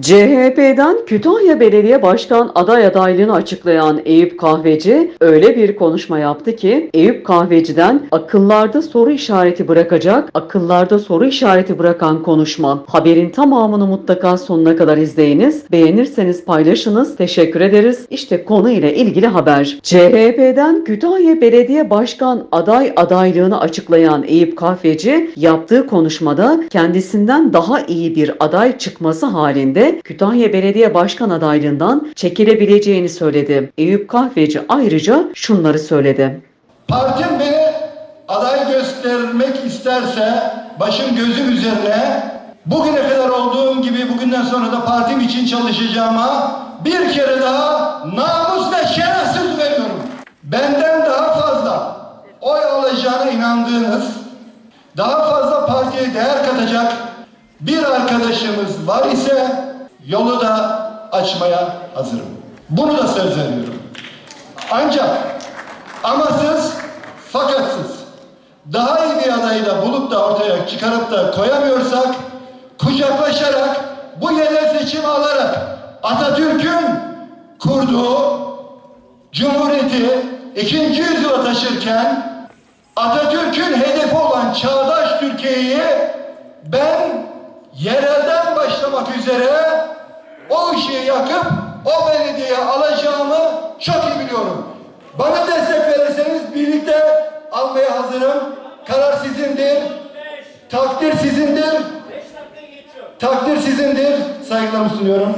CHP'den Kütahya Belediye Başkan aday adaylığını açıklayan Eyüp Kahveci öyle bir konuşma yaptı ki Eyüp Kahveci'den akıllarda soru işareti bırakacak, akıllarda soru işareti bırakan konuşma. Haberin tamamını mutlaka sonuna kadar izleyiniz. Beğenirseniz paylaşınız. Teşekkür ederiz. İşte konu ile ilgili haber. CHP'den Kütahya Belediye Başkan aday adaylığını açıklayan Eyüp Kahveci yaptığı konuşmada kendisinden daha iyi bir aday çıkması halinde Kütahya Belediye Başkan adaylığından çekilebileceğini söyledi. Eyüp Kahveci ayrıca şunları söyledi. Partim beni aday göstermek isterse başım gözüm üzerine bugüne kadar olduğum gibi bugünden sonra da partim için çalışacağıma bir kere daha namus ve şeref sözü veriyorum. Benden daha fazla oy alacağına inandığınız, daha fazla partiye değer katacak bir arkadaşımız var ise yolu da açmaya hazırım. Bunu da söz veriyorum. Ancak amasız fakatsız daha iyi bir adayı da bulup da ortaya çıkarıp da koyamıyorsak kucaklaşarak bu yerel seçimi alarak Atatürk'ün kurduğu Cumhuriyeti ikinci yüzyıla taşırken Atatürk'ün hedefi olan çağdaş Türkiye'yi ben yerelden başlamak üzere ışığı yakıp o belediyeye alacağımı çok iyi biliyorum. Bana destek verirseniz birlikte almaya hazırım. Karar sizindir. Takdir sizindir. Takdir sizindir. Saygılarımı sunuyorum.